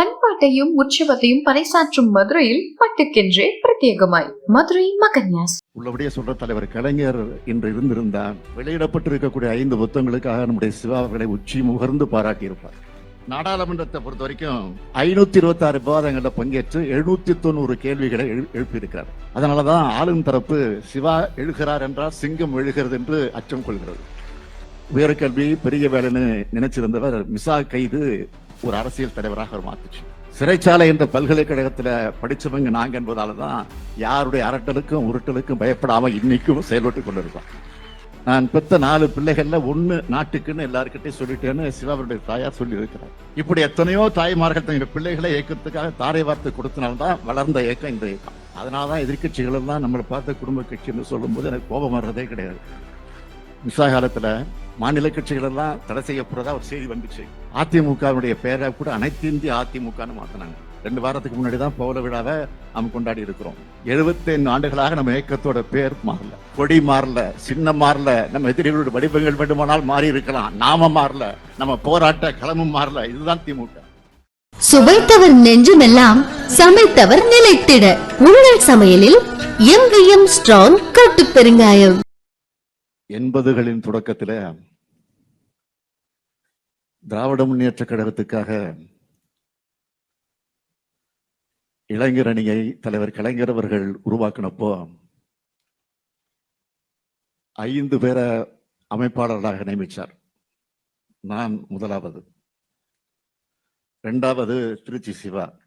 பண்பாட்டையும் உற்சவத்தையும் பறைசாற்றும் மதுரையில் பட்டுக்கென்றே பிரத்யேகமாய். மதுரை மகன்யாஸ். உள்ளபடியே சொல்ற தலைவர் கலைஞர் இன்று இருந்திருந்தால் வெளியிடப்பட்டிருக்கக்கூடிய ஐந்து புத்தகங்களுக்காக நம்முடைய சிவாவர்களை உச்சி முகர்ந்து பாராட்டியிருப்பார். நாடாளுமன்றத்தை பொறுத்த வரைக்கும் ஐநூத்தி இருபத்தி ஆறு விவாதங்களில் பங்கேற்று எழுநூத்தி தொண்ணூறு கேள்விகளை எழு- எழுப்பியிருக்கிறார். அதனாலதான் ஆளும் தரப்பு சிவா எழுகிறார் என்றால் சிங்கம் எழுகிறது என்று அச்சம் கொள்கிறது. உயர்கல்வி பெரிய வேலைன்னு நினைச்சிருந்தவர் மிசா கைது ஒரு அரசியல் தலைவராக அவர் மாத்துச்சு. சிறைச்சாலை என்ற பல்கலைக்கழகத்தில் படிச்சவங்க நாங்கள் என்பதால தான் யாருடைய அரட்டலுக்கும் உருட்டலுக்கும் பயப்படாமல் இன்னைக்கும் செயல்பட்டு கொண்டிருக்கோம். நான் பெத்த நாலு பிள்ளைகள்ல ஒன்று நாட்டுக்குன்னு எல்லாருக்கிட்டையும் சொல்லிட்டேன்னு சிவாவுடைய தாயார் சொல்லி இருக்கிறார் இப்படி எத்தனையோ தாய்மார்கள் தங்கள் பிள்ளைகளை இயக்கத்துக்காக தாரை வார்த்தை கொடுத்தனால்தான் வளர்ந்த இயக்கம் இந்த இயக்கம். அதனாலதான் எதிர்க்கட்சிகள் தான் நம்மளை பார்த்த குடும்ப கட்சின்னு சொல்லும்போது எனக்கு கோபம் வர்றதே கிடையாது. விசா காலத்துல மாநில கட்சிகள் எல்லாம் தடை செய்யப்படுறதா ஒரு செய்தி வந்துச்சு. அதிமுகவுடைய பெயரை கூட அனைத்து இந்திய அதிமுகன்னு மாத்தினாங்க. ரெண்டு வாரத்துக்கு முன்னாடி தான் பௌல விழாவை நம்ம கொண்டாடி இருக்கிறோம். 75 ஆண்டுகளாக நம்ம இயக்கத்தோட பேர் மாறல. கொடி மாறல சின்னம் மாறல நம்ம எதிரிகளோட வடிவங்கள் வேண்டுமானால் மாறி இருக்கலாம். நாம மாறல நம்ம போராட்ட களமும் மாறல. இதுதான் திமுக. சுவைத்தவர் நெஞ்சுமெல்லாம் சமைத்தவர் நிலைத்திட. உங்கள் சமையலில் எம்விஎம் ஸ்ட்ராங் கட்டு பெருங்காயம். எண்பதுகளின் தொடக்கத்துல திராவிட முன்னேற்ற கழகத்துக்காக இளைஞர் அணியை தலைவர் கலைஞர் அவர்கள் உருவாக்கினப்போ ஐந்து பேரை அமைப்பாளர்களாக நியமிச்சார். நான் முதலாவது. ரெண்டாவது திருச்சி சிவா.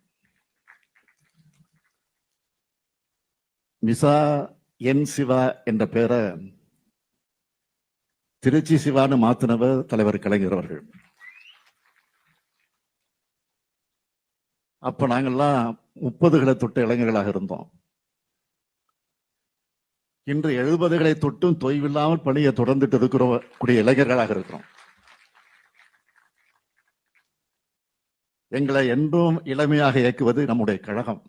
மிசா என் சிவா என்ற பெயரை திருச்சி சிவான்னு மாத்தினவர் தலைவர் கலைஞர் அவர்கள். அப்ப நாங்கெல்லாம் முப்பதுகளை தொட்ட இளைஞர்களாக இருந்தோம். இன்று எழுபதுகளை தொட்டும் தொய்வில்லாமல் பணியை தொடர்ந்துட்டு இருக்கிற கூடிய இளைஞர்களாக இருக்கிறோம். எங்களை என்றும் இளமையாக இயக்குவது நம்முடைய கழகம்.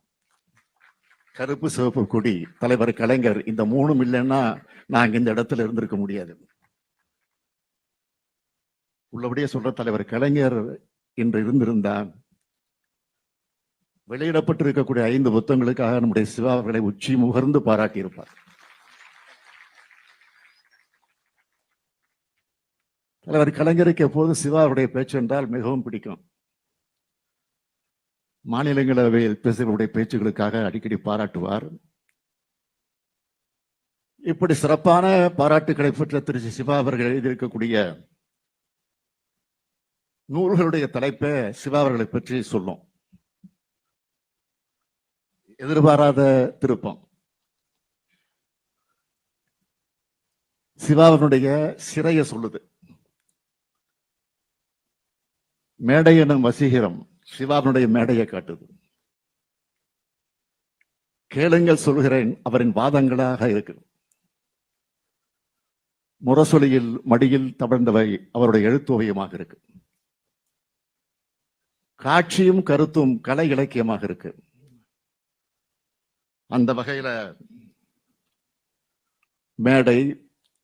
கருப்பு சிவப்பு கொடி தலைவர் கலைஞர் இந்த மூணும் இல்லைன்னா நாங்கள் இந்த இடத்துல இருந்திருக்க முடியாது. உள்ளபடியே சொல்ற தலைவர் கலைஞர் இன்று இருந்திருந்தால் வெளியிடப்பட்டிருக்கக்கூடிய ஐந்து புத்தகங்களுக்காக நம்முடைய சிவா அவர்களை உச்சி முகர்ந்து பாராட்டியிருப்பார். தலைவர் கலைஞருக்கு எப்போது சிவா அவருடைய பேச்சு என்றால் மிகவும் பிடிக்கும். மாநிலங்களவையில் பேசுகிறவருடைய பேச்சுகளுக்காக அடிக்கடி பாராட்டுவார். இப்படி சிறப்பான பாராட்டுகளை பெற்ற திரு. சிவா அவர்கள் எழுதியிருக்கக்கூடிய நூல்களுடைய தலைப்பை சிவா அவர்களை பற்றி சொல்லும். எதிர்பாராத திருப்பம். சிவாவினுடைய சிறைய சொல்லுது. மேடை எனும் வசீகரம் சிவாவினுடைய மேடையை காட்டுது. கேளுங்கள் சொல்கிறேன் அவரின் வாதங்களாக இருக்கு. முரசொலியில் மடியில் தவழ்ந்தவை அவருடைய எழுத்தோவியமாக இருக்கு. காட்சியும் கருத்தும் கலை இலக்கியமாக இருக்கு. அந்த வகையில மேடை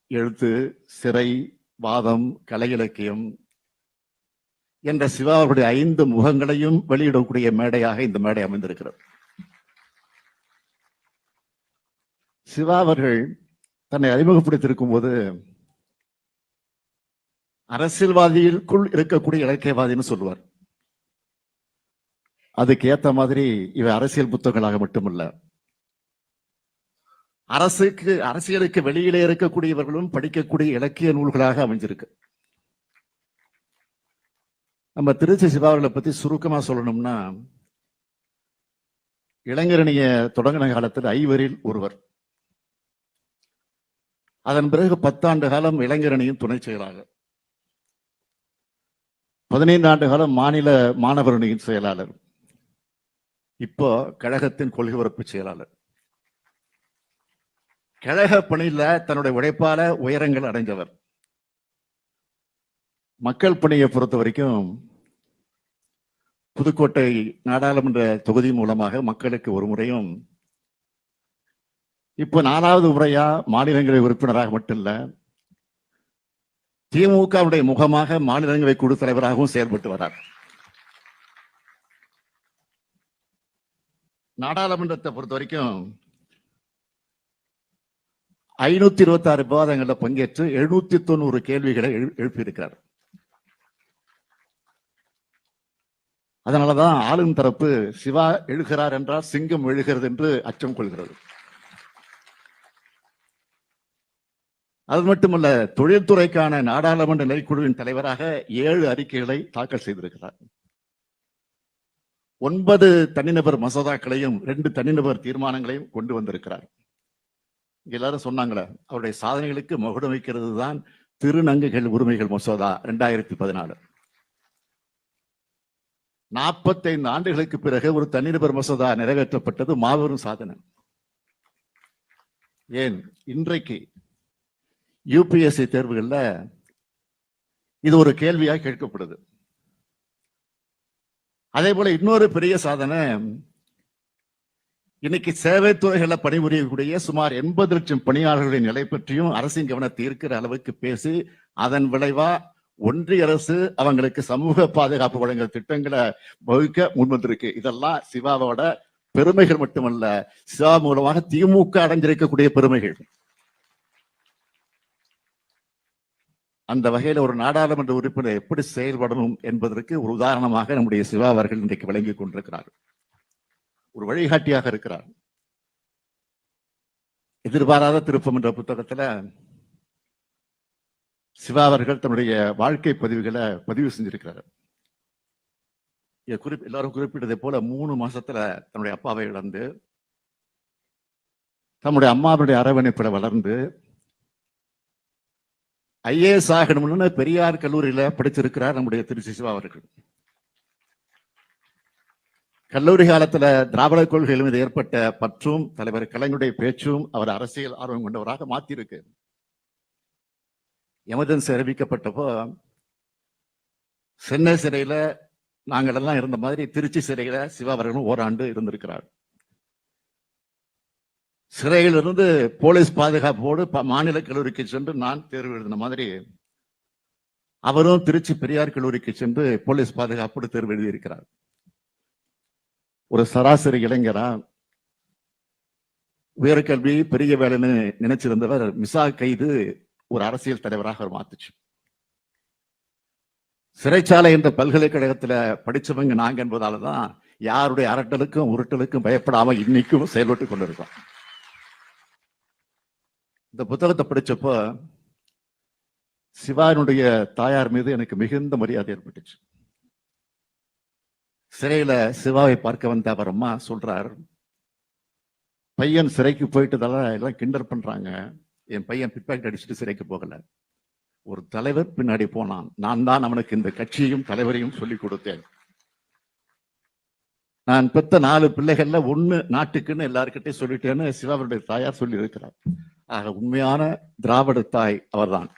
எழுத்து சிறை வாதம் கலை இலக்கியம் என்ற சிவாவுடைய ஐந்து முகங்களையும் வெளியிடக்கூடிய மேடையாக இந்த மேடை அமைந்திருக்கிறது. சிவா அவர்கள் தன்னை அறிமுகப்படுத்தியிருக்கும் போது அரசியல்வாதிகளுக்குள் இருக்கக்கூடிய இலக்கியவாதின்னு சொல்லுவார். அதுக்கு ஏத்த மாதிரி இவை அரசியல் புத்தகங்களாக மட்டுமல்ல. அரசுக்கு அரசியலுக்கு வெளியிலே இருக்கக்கூடியவர்களும் படிக்கக்கூடிய இலக்கிய நூல்களாக அமைஞ்சிருக்கு. நம்ம திருச்சி சிவாவர்களை பத்தி சுருக்கமா சொல்லணும்னா இளைஞரணிய தொடங்கின காலத்தில் ஐவரில் ஒருவர். அதன் பிறகு பத்தாண்டு காலம் இளைஞரணியின் துணை செயலாளர் பதினைந்து ஆண்டு காலம் மாநில மாணவர் அணியின் செயலாளர். இப்போ கழகத்தின் கொள்கை பரப்பு செயலாளர். கழக பணியில தன்னுடைய உழைப்பால உயரங்கள் அடைந்தவர். மக்கள் பணியை பொறுத்த வரைக்கும் புதுக்கோட்டை நாடாளுமன்ற தொகுதி மூலமாக மக்களுக்கு ஒரு முறையும் இப்போ நாலாவது முறையா மாநிலங்களை உறுப்பினராக மட்டும் இல்ல திமுகவுடைய முகமாக மாநிலங்களை குழு தலைவராகவும் செயல்பட்டு வரார் நாடாளுமன்றத்தை பொறுத்த வரைக்கும் ஐநூத்தி இருபத்தி ஆறு விவாதங்களில் பங்கேற்று எழுநூத்தி தொண்ணூறு கேள்விகளை எழுப்பியிருக்கிறார். அதனாலதான் ஆளும் தரப்பு சிவா எழுகிறார் என்றால் சிங்கம் எழுகிறது என்று அச்சம் கொள்கிறது. அது மட்டுமல்ல தொழில்துறைக்கான நாடாளுமன்ற நிலைக்குழுவின் தலைவராக ஏழு அறிக்கைகளை தாக்கல் செய்திருக்கிறார். ஒன்பது தனிநபர் மசோதாக்களையும் ரெண்டு தனிநபர் தீர்மானங்களையும் கொண்டு வந்திருக்கிறார். எல்லாரும் சொன்னாங்களே அவருடைய சாதனைகளுக்கு மகுடம் வைக்கிறது தான் திருநங்கைகள் உரிமைகள் மசோதா ரெண்டாயிரத்தி பதினாலு. நாற்பத்தைந்து ஆண்டுகளுக்கு பிறகு ஒரு தனிநபர் மசோதா நிறைவேற்றப்பட்டது மாபெரும் சாதனை. ஏன்? இன்றைக்கு யூபிஎஸ்சி தேர்வுகளில் இது ஒரு கேள்வியாக கேட்கப்படுது. அதே போல இன்னொரு பெரிய சாதனை இன்னைக்கு சேவை துறைகளை பணிபுரியக்கூடிய சுமார் எண்பது லட்சம் பணியாளர்களின் நிலை பற்றியும் அரசின் கவனத்தை இருக்கிற அளவுக்கு பேசி அதன் விளைவா ஒன்றிய அரசு அவங்களுக்கு சமூக பாதுகாப்பு வழங்குற திட்டங்களை வகுக்க முன்வந்திருக்கு. இதெல்லாம் சிவாவோட பெருமைகள் மட்டுமல்ல சிவா மூலமாக திமுக அடைஞ்சிருக்கக்கூடிய பெருமைகள். அந்த வகையில ஒரு நாடாளுமன்ற உறுப்பினர் எப்படி செயல்படணும் என்பதற்கு ஒரு உதாரணமாக நம்முடைய சிவா அவர்கள் இன்றைக்கு விளங்கி கொண்டிருக்கிறார் ஒரு வழிகாட்டியாக இருக்கிறார். எதிர்பாராத திருப்பம் என்ற புத்தகத்துல சிவா அவர்கள் தன்னுடைய வாழ்க்கை பதிவுகளை பதிவு செஞ்சிருக்கிறார். இங்க குறிப் எல்லாரும் குறிப்பிட்டதை போல மூணு மாசத்துல தன்னுடைய அப்பாவை இழந்து தன்னுடைய அம்மாவுடைய அரவணைப்பில் வளர்ந்து ஐஏஎஸ் ஆகணும்னு பெரியார் கல்லூரியில படிச்சிருக்கிறார் நம்முடைய திருச்சி சிவா அவர்கள். கல்லூரி காலத்துல திராவிட கொள்கைகள் மீது ஏற்பட்ட பற்றும் தலைவர் கலைஞருடைய பேச்சும் அவர் அரசியல் ஆர்வம் கொண்டவராக மாத்தியிருக்கு. எமர்ஜென்சி அறிவிக்கப்பட்டப்போ சென்னை சிறையில நாங்கள் எல்லாம் இருந்த மாதிரி திருச்சி சிறையில சிவா அவர்களும் ஓராண்டு இருந்திருக்கிறார். சிறையிலிருந்து போலீஸ் பாதுகாப்போடு ப- மாநில கல்லூரிக்கு சென்று நான் தேர்வு எழுதின மாதிரி அவரும் திருச்சி பெரியார் கல்லூரிக்கு சென்று போலீஸ் பாதுகாப்போடு தேர்வு எழுதியிருக்கிறார். ஒரு சராசரி இளைஞரா உயர்கல்வி பெரிய வேலைன்னு நினைச்சிருந்தவர் மிசா கைது ஒரு அரசியல் தலைவராக அவர் மாத்துச்சு. சிறைச்சாலை என்ற பல்கலைக்கழகத்துல படிச்சவங்க நாங்க என்பதாலதான் யாருடைய அரட்டலுக்கும் உருட்டலுக்கும் பயப்படாம இன்னைக்கும் செயல்பட்டு கொண்டிருக்கோம். இந்த புத்தகத்தை படிச்சப்போ சிவானுடைய தாயார் மீது எனக்கு மிகுந்த மரியாதை ஏற்பட்டுச்சு. சிறையில சிவாவை பார்க்க வந்த அவர் அம்மா சொல்றார் பையன் சிறைக்கு போயிட்டதால எல்லாம் கிண்டல் பண்றாங்க. என் பையன் பிட்பாக்கெட் அடிச்சுட்டு சிறைக்கு போகல. ஒரு தலைவர் பின்னாடி போனான். நான் தான் அவனுக்கு இந்த கட்சியையும் தலைவரையும் சொல்லிக் கொடுத்தேன். நான் பெத்த நாலு பிள்ளைகள்ல ஒண்ணு நாட்டுக்குன்னு எல்லாருக்கிட்டையும் சொல்லிட்டேன்னு சிவாவுடைய தாயார் சொல்லி இருக்கிறார் ஆக உண்மையான திராவிட தாய் அவர்தான்.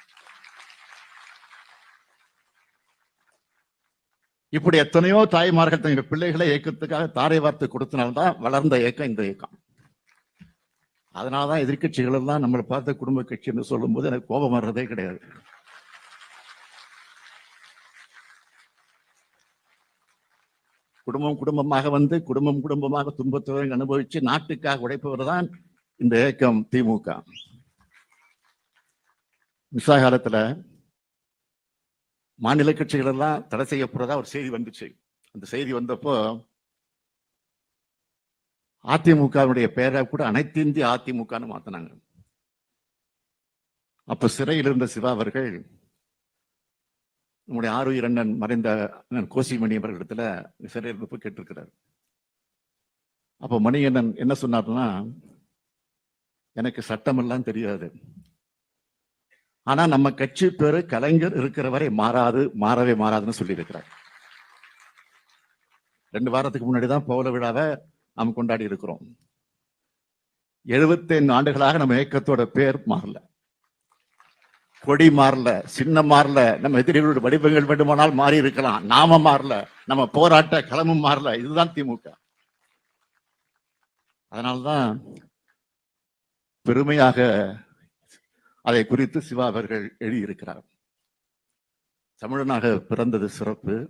இப்படி எத்தனையோ தாய்மார்கள் தங்கள் பிள்ளைகளை இயக்கத்துக்காக தாரை வார்த்தை கொடுத்தனால்தான் வளர்ந்த இயக்கம் இந்த இயக்கம். அதனாலதான் எதிர்கட்சிகள் எல்லாம் நம்மளை பார்த்த குடும்ப கட்சின்னு சொல்லும்போது எனக்கு கோபம் வர்றதே கிடையாது. குடும்பம் குடும்பமாக வந்து குடும்பம் குடும்பமாக துன்பத்தை அனுபவிச்சு நாட்டுக்காக உழைப்பவர் தான் இந்த இயக்கம் திமுக. மிசா காலத்துல மாநில கட்சிகள் எல்லாம் தடை செய்யப்படுறதா ஒரு செய்தி வந்துச்சு. அந்த செய்தி வந்தப்போ அதிமுகவினுடைய பெயரை கூட அனைத்து இந்திய அதிமுகன்னு மாத்தினாங்க. அப்ப சிறையில் இருந்த சிவா அவர்கள் நம்முடைய ஆறுயிர் அண்ணன் மறைந்த அண்ணன் கோசிமணி அவர்களிடத்துல சிறையில் இருந்தப்போ கேட்டிருக்கிறார். அப்ப மணியண்ணன் என்ன சொன்னார்னா எனக்கு சட்டமெல்லாம் தெரியாது. ஆனா நம்ம கட்சி பேரு கலைஞர் இருக்கிற வரை மாறாது மாறவே மாறாதுன்னு சொல்லியிருக்கிறார். ரெண்டு வாரத்துக்கு முன்னாடி தான் பௌல விழாவை நாம் கொண்டாடி இருக்கிறோம். 75 ஆண்டுகளாக நம்ம இயக்கத்தோட பேர் மாறல. கொடி மாறல சின்னம் மாறல நம்ம எதிரிகளோட வடிவங்கள் வேண்டுமானால் மாறி இருக்கலாம் நாம மாறல நம்ம போராட்ட களமும் மாறல இதுதான் திமுக. அதனால்தான் பெருமையாக அதை குறித்து சிவா அவர்கள் எழுதியிருக்கிறார். தமிழனாக பிறந்தது சிறப்பு.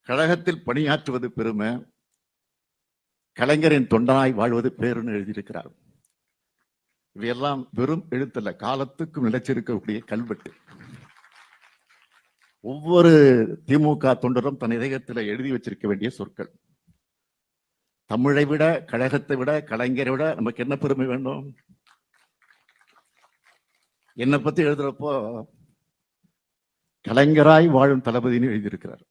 கழகத்தில் பணியாற்றுவது பெருமை. கலைஞரின் தொண்டனாய் வாழ்வது பேருன்னு எழுதியிருக்கிறார். இவையெல்லாம் வெறும் எழுத்தல்ல காலத்துக்கும் நிலைச்சிருக்கக்கூடிய கல்வெட்டு. ஒவ்வொரு திமுக தொண்டரும் தன் இதயத்தில் எழுதி வச்சிருக்க வேண்டிய சொற்கள். தமிழை விட கழகத்தை விட கலைஞரை விட நமக்கு என்ன பெருமை வேண்டும்? என்னை பத்தி எழுதுறப்போ கலைஞராய் வாழும் தளபதினு எழுதியிருக்கிறார்.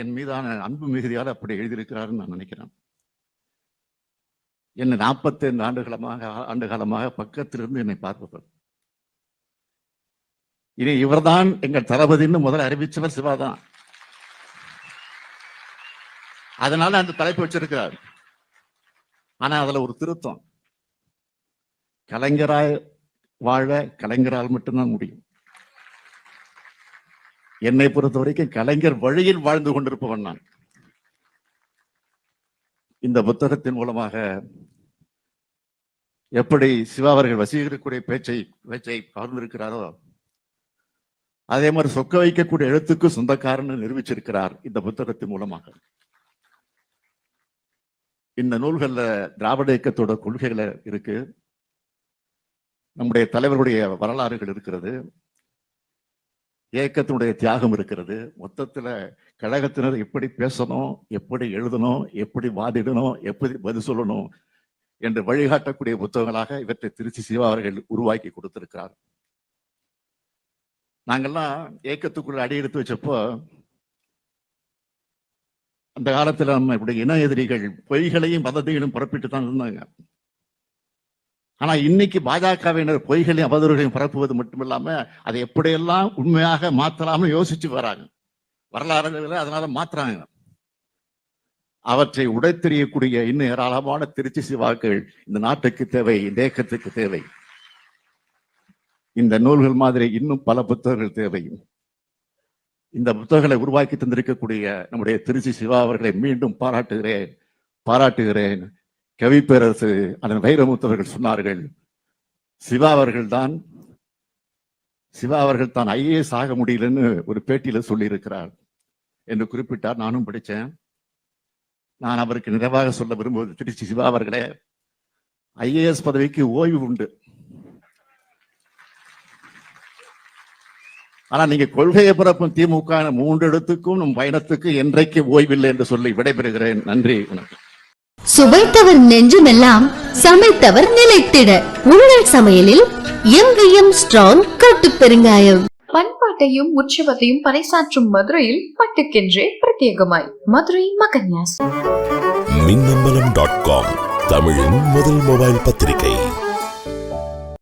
என் மீதான அன்பு மிகுதியால் அப்படி எழுதியிருக்கிறாருன்னு நான் நினைக்கிறேன். என்னை நாற்பத்தைந்து ஆண்டு காலமாக ஆண்டு காலமாக பக்கத்திலிருந்து என்னை பார்ப்பவர். இனி இவர்தான் எங்கள் தளபதின்னு முதல்ல அறிவிச்சவர் சிவாதான். அதனால அந்த தலைப்பு வச்சிருக்கிறார். ஆனா அதுல ஒரு திருத்தம். கலைஞராய் வாழ கலைஞரால் மட்டும்தான் முடியும். என்னை பொறுத்த வரைக்கும் கலைஞர் வழியில் வாழ்ந்து கொண்டிருப்பவன் நான். இந்த புத்தகத்தின் மூலமாக எப்படி சிவா அவர்கள் வசீகரிக்கக்கூடிய பேச்சை பேச்சை பகிர்ந்திருக்கிறாரோ அதே மாதிரி சொக்க வைக்கக்கூடிய எழுத்துக்கு சொந்தக்காரன்னு நிரூபிச்சிருக்கிறார் இந்த புத்தகத்தின் மூலமாக. இந்த நூல்களில் திராவிட இயக்கத்தோட கொள்கைகளை இருக்கு. நம்முடைய தலைவருடைய வரலாறுகள் இருக்கிறது. இயக்கத்தினுடைய தியாகம் இருக்கிறது. மொத்தத்தில் கழகத்தினர் எப்படி பேசணும் எப்படி எழுதணும் எப்படி வாதிடணும் எப்படி பதில் சொல்லணும் என்று வழிகாட்டக்கூடிய புத்தகங்களாக இவற்றை திருச்சி சிவா அவர்கள் உருவாக்கி கொடுத்திருக்கிறார். நாங்கெல்லாம் இயக்கத்துக்குள்ள அடி எடுத்து வச்சப்போ அந்த காலத்துல நம்ம இப்படி இன எதிரிகள் பொய்களையும் பதத்தையும் புறப்பிட்டு தான் இருந்தாங்க. ஆனா இன்னைக்கு பாஜகவினர் பொய்களையும் அவதூறுகளையும் பரப்புவது மட்டுமில்லாம அதை எப்படியெல்லாம் உண்மையாக மாத்தலாம்னு யோசிச்சு வராங்க. வரலாறுகளை அதனால மாத்துறாங்க. அவற்றை உடைத்தெறியக்கூடிய இன்னும் ஏராளமான திருச்சி சிவாக்கள் இந்த நாட்டுக்கு தேவை இந்த இயக்கத்துக்கு தேவை. இந்த நூல்கள் மாதிரி இன்னும் பல புத்தகங்கள் தேவை. இந்த புத்தகங்களை உருவாக்கி தந்திருக்கக்கூடிய நம்முடைய திருச்சி சிவா அவர்களை மீண்டும் பாராட்டுகிறேன் பாராட்டுகிறேன். கவி பேரரசு அதன் வைரமுத்தவர்கள் சொன்னார்கள் சிவா அவர்கள் தான் சிவா அவர்கள் தான் ஐஏஎஸ் ஆக முடியலன்னு ஒரு பேட்டியில சொல்லியிருக்கிறார் என்று குறிப்பிட்டார். நானும் படித்தேன் நான் அவருக்கு நிறைவாக சொல்ல விரும்புவது திருச்சி சிவா அவர்களே ஐஏஎஸ் பதவிக்கு ஓய்வு உண்டு. ஆனா நீங்க கொள்கையை பிறப்பும் திமுக மூன்று இடத்துக்கும் நம் பயணத்துக்கு என்றைக்கு ஓய்வில்லை என்று சொல்லி விடைபெறுகிறேன். நன்றி வணக்கம். சுவைத்தவர் நெஞ்சுமெல்லாம் சமைத்தவர் நிலைத்திட. உங்கள் சமையலில் எம்விஎம் ஸ்ட்ராங் கட்டு பெருங்காயம். பண்பாட்டையும் உற்சவத்தையும் பறைசாற்றும் மதுரையில் பட்டுக்கென்றே பிரத்யேகமாய். மதுரை மகன்யாஸ். மின்னம்பலம் டாட் காம் தமிழின் முதல் மொபைல் பத்திரிகை.